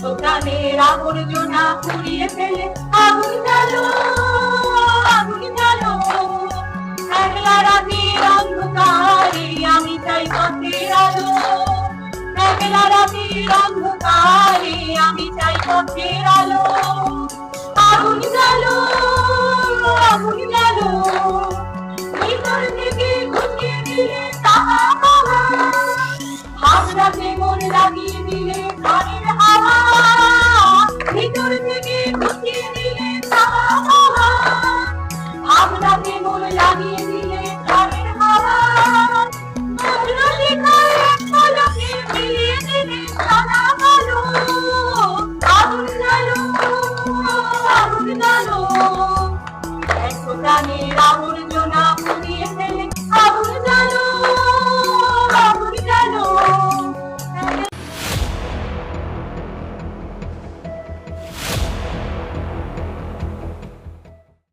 প্রাণের আবর্জনা পুড়িয়ে ফেলে। আগুন গেলো আগুন গেল একলা রাতের অন্ধকারে আমি চাই পথের আলো। একলা রাতের অন্ধকারে আমি চাই পথের আলো। আগুন গেল আগুন গেল ভিতর থেকে মন লাগিয়ে দিলে ঘরের লাগিয়ে দিলে প্রাণের মালা। মধুরলিকার এক পলকে মিলিয়ে দিলে সারা আলো আগুন আলো আগুন আলো এক প্রাণের আগুন